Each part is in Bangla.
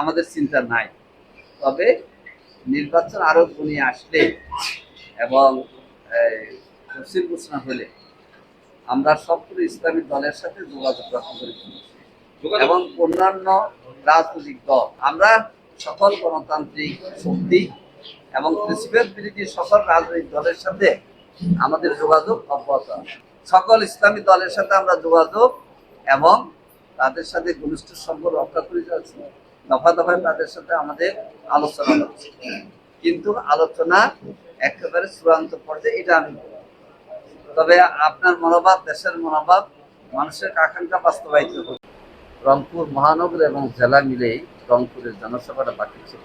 আমাদের চিন্তা নাই। তবে নির্বাচন আরও ঘনিয়ে আসলে এবং তফসিল ঘোষণা হলে আমরা সবগুলো ইসলামী দলের সাথে যোগাযোগ রক্ষা করে চলেছি। এবং অন্যান্য রাজনৈতিক দল আমরা সকল গণতান্ত্রিক শক্তি এবং প্রিন্সিপাল বিরোধী সকল রাজনৈতিক দলের সাথে আমাদের যোগাযোগ অব্যাহত সকল ইসলামী দলের সাথে আমরা যোগাযোগ এবং তাদের সাথে ঘনিষ্ঠ সম্পর্ক রক্ষা করে যাচ্ছি দফা দফায় তাদের সাথে আমাদের আলোচনা হচ্ছে। কিন্তু আলোচনা একেবারে চূড়ান্ত পর্যায়ে, এটা আমি তবে আপনার মনোভাব, দেশের মনোভাব, মানুষের আকাঙ্ক্ষা বাস্তবায়িত হবে রংপুর মহানগর এবং জেলা মিলেই রংপুরের জনসভাটা বাকি ছিল।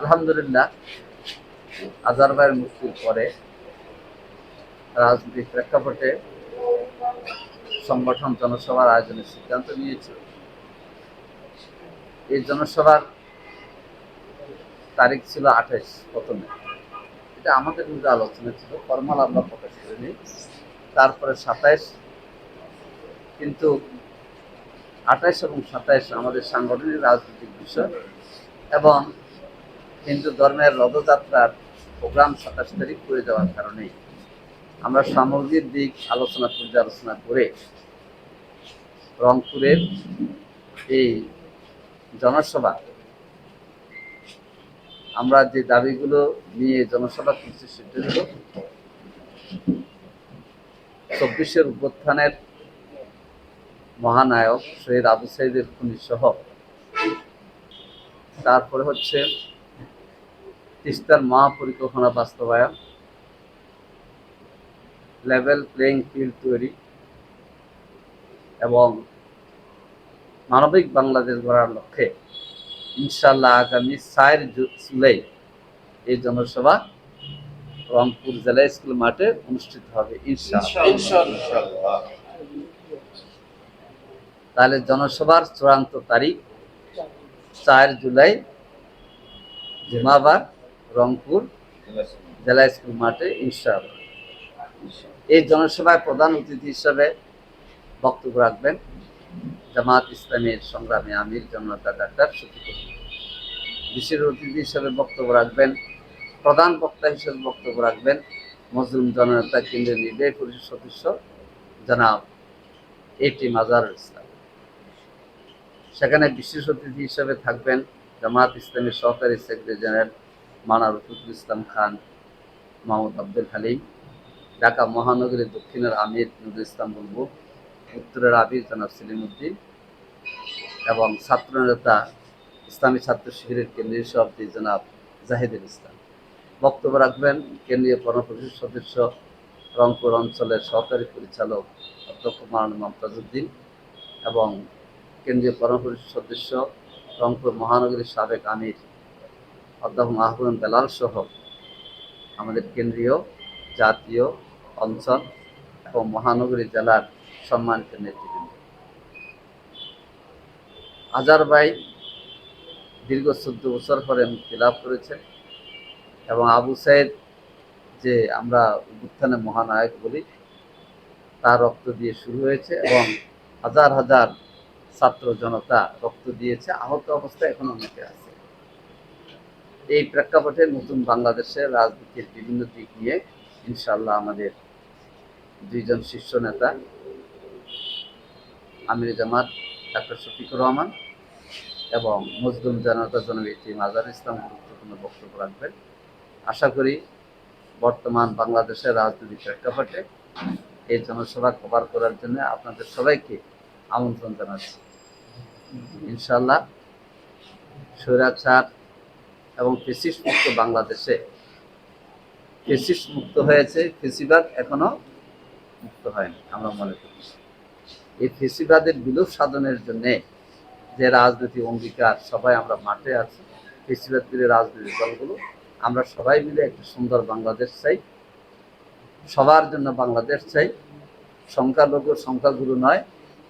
আলহামদুলিল্লাহ আজারবাইয়ের মুক্তির পরে রাজনৈতিক প্রেক্ষাপটে সংগঠন জনসভার আয়োজনের সিদ্ধান্ত নিয়েছিল। এই জনসভার তারিখ ছিল আঠাইশ প্রথমে। এটা আমাদের মধ্যে আলোচনা ছিল, ফর্মাল আমরা প্রকাশ করিনি। তারপরে সাতাইশ কিন্তু আঠাইশ এবং সাতাইশ আমাদের সাংগঠনিক রাজনৈতিক বিষয় এবং হিন্দু ধর্মের রথযাত্রার প্রোগ্রাম সাতাশ তারিখ করে যাওয়ার কারণেই আমরা সামগ্রিক দিক আলোচনা পর্যালোচনা করে রংপুরের এই জনসভা। আমরা যে দাবিগুলো নিয়ে জনসভা করছি সেটা হলো চব্বিশের উত্থানের মহানায়ক শহীদ আবু সাইদের খুনি সহ তারপরে হচ্ছে তিস্তার মহাপরিকল্পনা বাস্তবায়ন। লেভেল প্লেইং ফিল্ড তৈরি। এবং মানবিক বাংলাদেশ গড়ার লক্ষ্যে ইনশাল্লাহ আগামী চার জুলাই এই জনসভা রংপুর জেলা স্কুল মাঠে অনুষ্ঠিত হবে তাহলে জনসভার চূড়ান্ত তারিখ চার জুলাই জুমাবার রংপুর জেলা স্কুল মাঠে ইনশাআল্লাহ। এই জনসভায় প্রধান অতিথি হিসেবে বক্তব্য রাখবেন জামাত ইসলামের সংগ্রামী আমির জনতা ডাক্তার শফিকুল বিশেষ অতিথি হিসেবে বক্তব্য রাখবেন, প্রধান বক্তা হিসেবে বক্তব্য রাখবেন মজলুম জননেতা কেন্দ্রীয় নির্বাহী পরিষদ সদস্য জনাব এ টি মাজারুল ইসলাম। সেখানে বিশেষ অতিথি হিসেবে থাকবেন জামাত ইসলামের সহকারী সেক্রেটারি জেনারেল মানা রফিকুল ইসলাম খান মোহাম্মদ আব্দুল হালিম, ঢাকা মহানগরীর দক্ষিণের আমির নুরুল ইসলাম বুলবু উত্তরের আবির জনাব সেলিম উদ্দিন এবং ছাত্রনেতা ইসলামী ছাত্র শিবিরের কেন্দ্রীয় সভাপতি জনাব জাহিদুল ইসলাম। বক্তব্য রাখবেন কেন্দ্রীয় কর্মপরিষদ সদস্য, রংপুর অঞ্চলের সহকারী পরিচালক অধ্যক্ষ মারানা মমতাজউদ্দিন এবং কেন্দ্রীয় কর্মপরিষদ সদস্য, রংপুর মহানগরীর সাবেক আমির অধ্যাপক মাহবুব বেলাল সহ আমাদের কেন্দ্রীয়, জাতীয়, অঞ্চল এবং মহানগরী জেলার সম্মানিত নেতৃবৃন্দ। আজারবাই দীর্ঘ চোদ্দ বছর পরে মুক্তি লাভ করেছে এবং আবু সাইদ যে আমরা উত্থানে মহানায়ক বলি, তার রক্ত দিয়ে শুরু হয়েছে এবং হাজার হাজার ছাত্র জনতা রক্ত দিয়েছে, আহত অবস্থায় এখন অনেকে আছে। এই প্রেক্ষাপটে নতুন বাংলাদেশের রাজনীতির বিভিন্ন দিক নিয়ে ইনশাল্লাহ আমাদের দুইজন শীর্ষ নেতা আমির জামাত, ডাক্তার শফিকুর রহমান এবং মজলুম জনতা জনগীতি মাজার ইসলাম গুরুত্বপূর্ণ বক্তব্য রাখবেন। আশা করি বর্তমান বাংলাদেশের রাজনৈতিক প্রেক্ষাপটে এই জনসভা কভার করার জন্য আপনাদের সবাইকে আমন্ত্রণ জানাচ্ছি। ইনশাল্লাহ স্বৈরাচার এবং ফেসিস মুক্ত বাংলাদেশে ফেসিস মুক্ত হয়েছে, ফেসিবাদ এখনও মুক্ত হয়নি, আমরা মনে করি। এই ফেসিবাদের বিলোপ সাধনের জন্য যে রাজনৈতিক অঙ্গীকার সবাই আমরা মাঠে আছি, ফেসিবাদ বিরোধী রাজনৈতিক দলগুলো, আমরা সবাই মিলে একটা সুন্দর বাংলাদেশ চাই। সবার জন্য বাংলাদেশ চাই। সংখ্যালঘু, সংখ্যাগুরু নয়,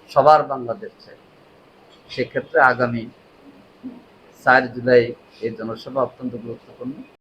সবার বাংলাদেশ চাই। সেক্ষেত্রে আগামী চার জুলাই এই জনসভা অত্যন্ত গুরুত্বপূর্ণ।